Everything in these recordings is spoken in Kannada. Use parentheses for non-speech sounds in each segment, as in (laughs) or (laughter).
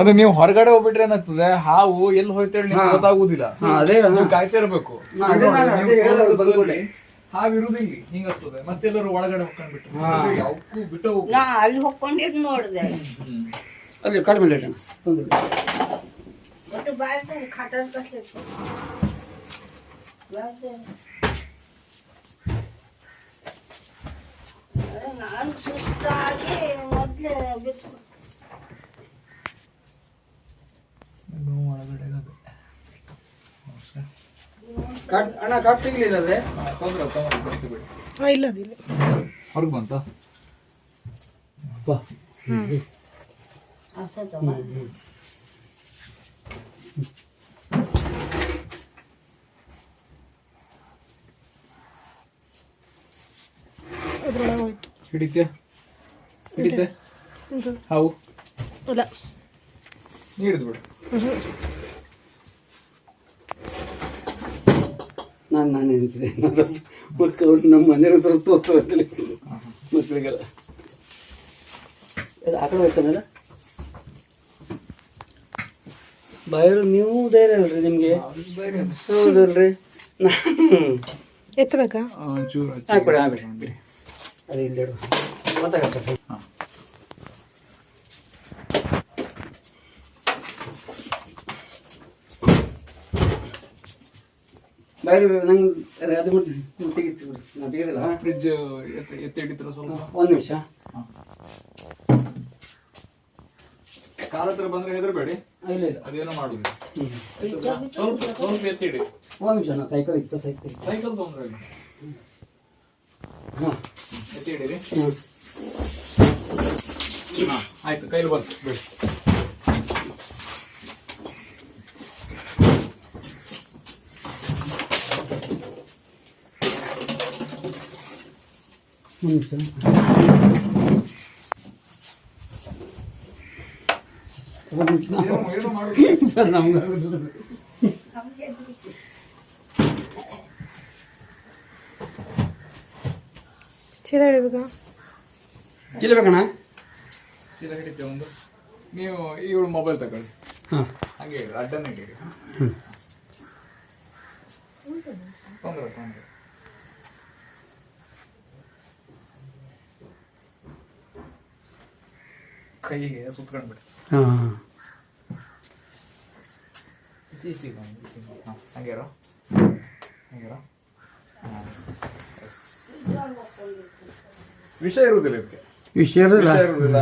ಅದು ನೀವು ಹೊರಗಡೆ ಹೋಗ್ಬಿಟ್ರೆ ಏನಾಗ್ತದೆ? ಹಾವು ಎಲ್ಲಿ ಹೋಯ್ತೇಳಿ ನಿಮ್ಗೆ ಗೊತ್ತಾಗುದಿಲ್ಲ. ನೀವು ಕಾಯ್ತಾ ಇರ್ಬೇಕು. ಹಾವು ಇರುದಿಲ್ಲ ಹಿಂಗಾಗ್ತದೆ. ಮತ್ತೆಲ್ಲರೂ ಒಳಗಡೆ ಹೊಕ್ಕೊಂಡ್ಬಿಟ್ರು ಅವಕ್ಕೂ ಬಿಟ್ಟು ಹೋಗು. ನಾ ಅಲ್ಲಿ ಹೊಕ್ಕೊಂಡಿದ್ ನೋಡ್ದೆ. ಅಲ್ಲಿ ಕಡಿಮೆ ಲೇಟ್ ತೊಂದರೆ ಒಟ್ಟು ಬಾಯ್ತಾನೆ ಖಾಟರ್ ಕಟ್ಲಿಕ್ಕೆ ನಾನು ಸುಸ್ತಾಗಿ ಮೊದ್ಲೇ ಬಿತ್ತು ಇದು ಒಳಗಡೆ ಅದು. ಕಾಟ್ ಅಣ್ಣ ಕಾಟ್ ತೆಗಿಲಿಲ್ಲ ತೊಂದ್ರೆ ಇಲ್ಲ, ತೊಂದ್ರೆ ಇಲ್ಲ, ಬರ್ತೀವಿ ಬಿಡಿ ಇಲ್ಲ. ಅದಿಲ್ಲ ಹೊರಗೆ ಬಂತ? ಅಸತಮ್ಮ ಅದ್ರೊಳಗೆ ಹೋಯ್ತು. ಹಿಡಿತೆ? ಹಿಡಿತೆ? ಹಾವು? ಇಲ್ಲ. ಹಿಡಿದು ಬಿಡು ನಾನು ನಾನು ನನ್ನ ಮಕ್ಕಳು ನಮ್ಮ ಮನೆ ಹತ್ರ ತೋರಿಸ್ಬೇಕಲ್ಲ ಮಕ್ಕಳಿಗೆಲ್ಲ ಆ ಕಡೆ ಹೋಗ್ತಾನಲ್ಲ ಬಾಯರು ನೀವು ಧೈರ್ಯ ಅಲ್ರಿ ನಿಮಗೆ. ಹೌದಲ್ರಿ ನಾನು ಎತ್ತಬೇಕಾ? ಹಾಕ್ಬಿಡಿ ಹಾಕ್ಬಿಡಿ ಅದು ಇಲ್ಲಿ ಇಡು. ಬಾಯ್ರಿ ನಂಗೆ ಅದು ಮಾಡ್ತೀನಿ ತೆಗಿತೀವಿ ನಾನು ತೆಗೆದಿಲ್ಲ. ಫ್ರಿಡ್ಜ್ ಎತ್ತಿ ಎತ್ತಿ ಹಿಡಿತೀರ ಸ್ವಲ್ಪ? ಒಂದು ನಿಮಿಷ. ಕಾಲ ಹತ್ರ ಬಂದ್ರೆ ಹೆದರ್ಬೇಡಿ. ಇಲ್ಲ ಇಲ್ಲ. ಅದೇನೋ ಹ್ಞೂ ಸ್ವಲ್ಪ ಸ್ವಲ್ಪ ಎತ್ತಿ ಹಿಡಿ. ಒಂದು ನಿಮಿಷ ನಾ ಸೈಕಲ್ ಇತ್ತು ಸೈಕಲ್ ಸೈಕಲ್ ತೊಂದ್ರೆ ಹಾಂ. ಎತ್ತಿ ಹಿಡೀರಿ. ಹಾ ಆಯ್ತು ಕೈಲಿ ಬಂತು ಬಿಡಿ. ಒಂದು ನಿಮಿಷ ಒಂದು ನಿಮಿಷ ಏನು ಏನು ಮಾಡುದಿಲ್ಲ ನಮ್ಗೆ ಚೀಲ ಹಿಡಿಬೇಕಾ ಚೀಲ ಬೇಕಣ್ಣ ಚೀಲ ಹಿಡಿತೇವೆ ಒಂದು ನೀವು ಇವಳು ಮೊಬೈಲ್ ತಗೊಳ್ಳಿ ಹಾಂ ಹಂಗೆ ಇಡಿ ಅಡ್ಡನೇ ಇಡಿ ತೊಂದ್ರೆ ತೊಂದ್ರೆ ಕೈಗೆ ಸುತ್ಕೊಂಡ್ಬಿಡಿ ಹಾಂ. ಈಚೆ ಈಚೆಗೆ. ಹಾ, ಹಂಗೆ ಇರು. ಹಂಗೆ ಇರು. ಹಾ, yes. ವಿಷ ಇರುವುದಿಲ್ಲ ಇದಕ್ಕೆ. ವಿಷಯ ವಿಷ ಇರುವುದಿಲ್ಲ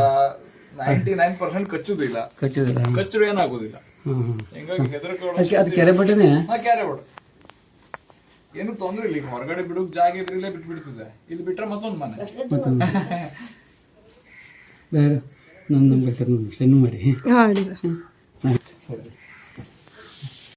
ನೈಂಟಿ ನೈನ್ ಪರ್ಸೆಂಟ್ ಕಚ್ಚುದಿಲ್ಲ ಕಚ್ಚುದಿಲ್ಲ. ಕಚ್ಚರು ಏನಾಗುದಿಲ್ಲ. ಹಿಂಗಾಗಿ ಹೆದರ್ಕೊಳ್ಳೋ ಅದು ಕೆರೆ ಬಟ್ಟೆನೇ ಹಾ ಕ್ಯಾರೆ ಏನು ತೊಂದ್ರೆ ಇಲ್ಲ ಈಗ ಹೊರಗಡೆ ಬಿಡೋಕ್ ಜಾಗ ಇದ್ರೆ ಇಲ್ಲೇ ಬಿಟ್ಟು ಬಿಡ್ತದೆ ಇಲ್ಲಿ ಬಿಟ್ರೆ ಮತ್ತೊಂದು ಮನೆ. (laughs) ಬೇರೆ? ನನ್ನ ನಂಬರ್ ಸೆಂಡ್ ಮಾಡಿ. ಹಾಂ ಸರಿ.